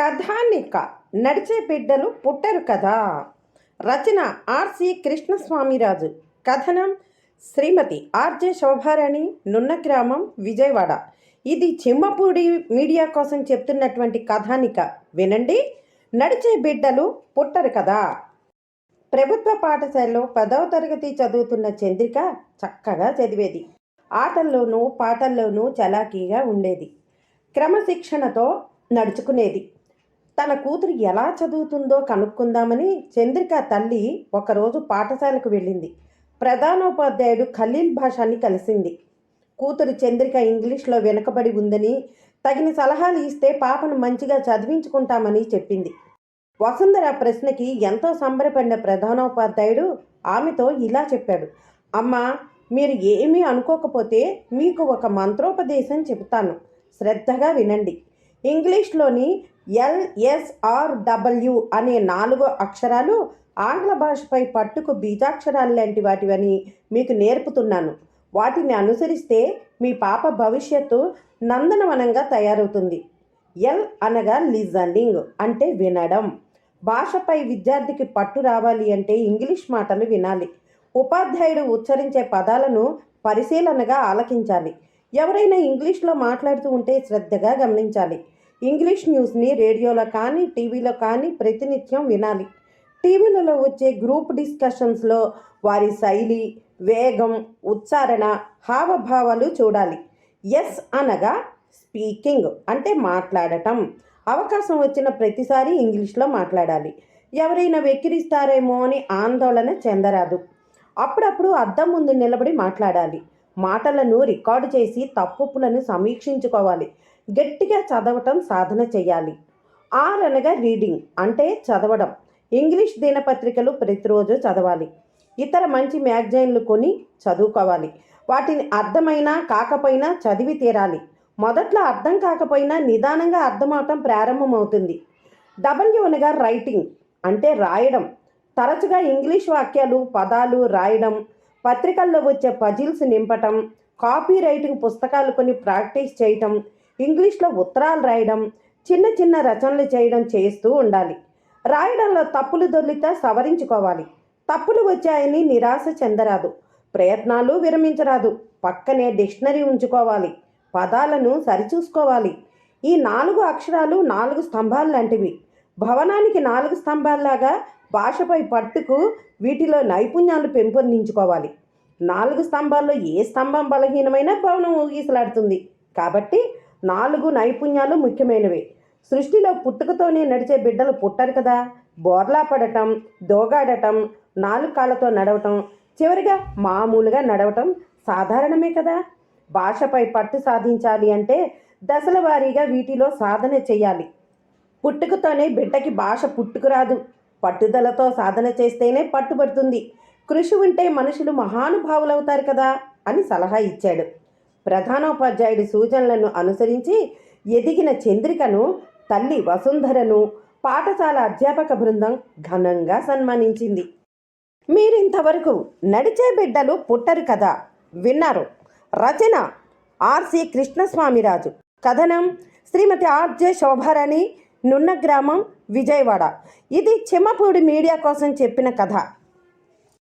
కథానిక నడిచే బిడ్డలు పుట్టరు కదా. రచన ఆర్సి కృష్ణస్వామిరాజు. కథనం శ్రీమతి ఆర్జే శోభారాణి నున్న గ్రామం విజయవాడ. ఇది చిమ్మపూడి మీడియా కోసం చెప్తున్నటువంటి కథానిక. వినండి. నడిచే బిడ్డలు పుట్టరు కదా. ప్రభుత్వ పాఠశాలలో పదవ తరగతి చదువుతున్న చంద్రిక చక్కగా చదివేది. ఆటల్లోనూ పాటల్లోనూ చలాకీగా ఉండేది. క్రమశిక్షణతో నడుచుకునేది. తన కూతురు ఎలా చదువుతుందో కనుక్కుందామని చంద్రిక తల్లి ఒకరోజు పాఠశాలకు వెళ్ళింది. ప్రధానోపాధ్యాయుడు ఖలీల్ భాషాన్ని కలిసింది. కూతురు చంద్రిక ఇంగ్లీష్లో వెనుకబడి ఉందని తగిన సలహాలు ఇస్తే పాపను మంచిగా చదివించుకుంటామని చెప్పింది. వసుంధర ప్రశ్నకి ఎంతో సంబరపడిన ప్రధానోపాధ్యాయుడు ఆమెతో ఇలా చెప్పాడు. అమ్మా మీరు ఏమీ అనుకోకపోతే మీకు ఒక మంత్రోపదేశం చెబుతాను. శ్రద్ధగా వినండి. ఇంగ్లీష్లోని ఎల్ఎస్ఆర్డబ్ల్యూ అనే నాలుగు అక్షరాలు ఆంగ్ల భాషపై పట్టుకు బీజాక్షరాలు లాంటి వాటివని మీకు నేర్పుతున్నాను. వాటిని అనుసరిస్తే మీ పాప భవిష్యత్తు నందనవనంగా తయారవుతుంది. ఎల్ అనగా లిజనింగ్ అంటే వినడం. భాషపై విద్యార్థికి పట్టు రావాలి అంటే ఇంగ్లీష్ మాటలు వినాలి. ఉపాధ్యాయుడు ఉచ్చరించే పదాలను పరిశీలనగా ఆలకించాలి. ఎవరైనా ఇంగ్లీష్లో మాట్లాడుతూ ఉంటే శ్రద్ధగా గమనించాలి. ఇంగ్లీష్ న్యూస్ని రేడియోలో కానీ టీవీలో కానీ ప్రతినిత్యం వినాలి. టీవీలలో వచ్చే గ్రూప్ డిస్కషన్స్లో వారి శైలి వేగం ఉచ్చారణ హావభావాలు చూడాలి. ఎస్ అనగా స్పీకింగ్ అంటే మాట్లాడటం. అవకాశం వచ్చిన ప్రతిసారి ఇంగ్లీష్లో మాట్లాడాలి. ఎవరైనా వెక్కిరిస్తారేమో అని ఆందోళన చెందరాదు. అప్పుడప్పుడు అద్దం ముందు నిలబడి మాట్లాడాలి. మాటలను రికార్డు చేసి తప్పులను సమీక్షించుకోవాలి. గట్టిగా చదవటం సాధన చేయాలి. ఆర్ అనగా రీడింగ్ అంటే చదవడం. ఇంగ్లీష్ దినపత్రికలు ప్రతిరోజు చదవాలి. ఇతర మంచి మ్యాగజైన్లు కొని చదువుకోవాలి. వాటిని అర్థమైనా కాకపోయినా చదివి తీరాలి. మొదట్లో అర్థం కాకపోయినా నిదానంగా అర్థమవటం ప్రారంభమవుతుంది. డబ్ల్యూ అనగా రైటింగ్ అంటే రాయడం. తరచుగా ఇంగ్లీష్ వాక్యాలు పదాలు రాయడం పత్రికల్లో వచ్చే పజిల్స్ నింపటం కాపీ రైటింగ్ పుస్తకాలు కొని ప్రాక్టీస్ చేయటం ఇంగ్లీష్లో ఉత్తరాలు రాయడం చిన్న చిన్న రచనలు చేయడం చేస్తూ ఉండాలి. రాయడంలో తప్పులు దొర్లితే సవరించుకోవాలి. తప్పులు వచ్చాయని నిరాశ చెందరాదు. ప్రయత్నాలు విరమించరాదు. పక్కనే డిక్షనరీ ఉంచుకోవాలి. పదాలను సరిచూసుకోవాలి. ఈ నాలుగు అక్షరాలు నాలుగు స్తంభాలు లాంటివి. భవనానికి నాలుగు స్తంభాల్లాగా భాషపై పట్టుకు వీటిలో నైపుణ్యాలు పెంపొందించుకోవాలి. నాలుగు స్తంభాల్లో ఏ స్తంభం బలహీనమైన భవనం ఊగిసలాడుతుంది? కాబట్టి నాలుగు నైపుణ్యాలు ముఖ్యమైనవి. సృష్టిలో పుట్టుకతోనే నడిచే బిడ్డలు పుట్టరు కదా. బోర్లా పడటం దోగాడటం నాలుగు కాళ్ళతో నడవటం చివరిగా మామూలుగా నడవటం సాధారణమే కదా. భాషపై పట్టు సాధించాలి అంటే దశల వారీగా వీటిలో సాధన చేయాలి. పుట్టుకతోనే బిడ్డకి భాష పుట్టుకురాదు. పట్టుదలతో సాధన చేస్తేనే పట్టుబడుతుంది. కృషి ఉంటే మనుషులు మహానుభావులవుతారు కదా అని సలహా ఇచ్చాడు. ప్రధానోపాధ్యాయుడి సూచనలను అనుసరించి ఎదిగిన చంద్రికను తల్లి వసుంధరను పాఠశాల అధ్యాపక బృందం ఘనంగా సన్మానించింది. మీరింతవరకు నడిచే బిడ్డలు పుట్టరు కదా! విన్నారు రచన ఆర్సి కృష్ణస్వామిరాజు. కథనం శ్రీమతి ఆర్జే శోభారాణి నున్న గ్రామం విజయవాడ. ఇది చిమ్మపూడి మీడియా కోసం చెప్పిన కథ.